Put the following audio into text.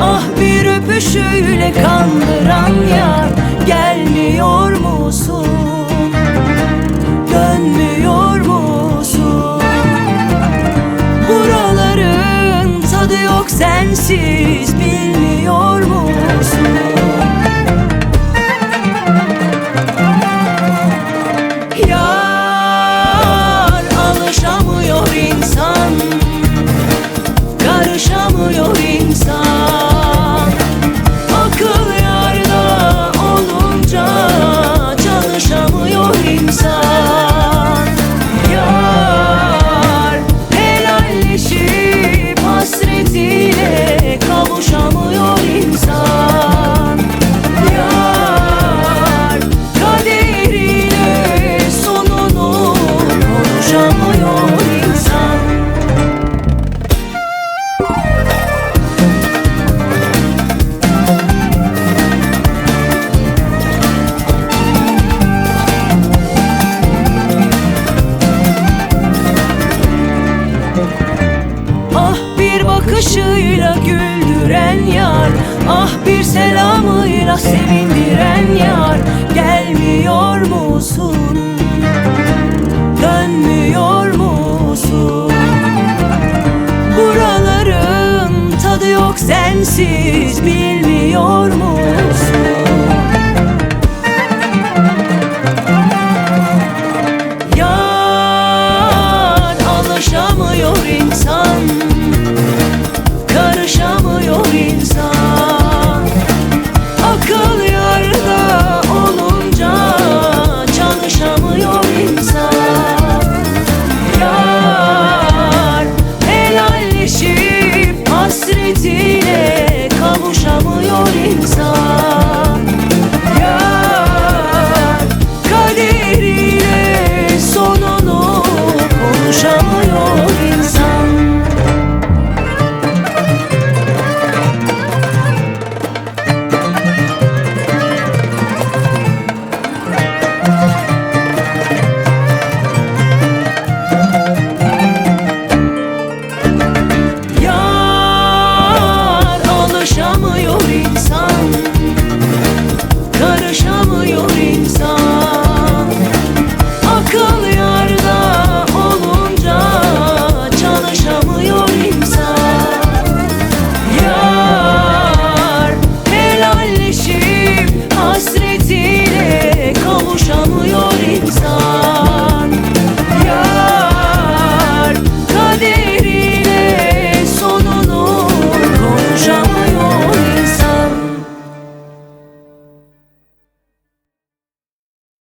Ah bir öpüşüyle kandıran yar Gelmiyor musun? Dönmüyor musun? Buraların tadı yok sensiz Bilmiyor musun? Bakışıyla güldüren yar Ah bir selamıyla sevindiren yar Gelmiyor musun? Dönmüyor musun? Buraların tadı yok sensiz Bilmiyor musun? your rings on.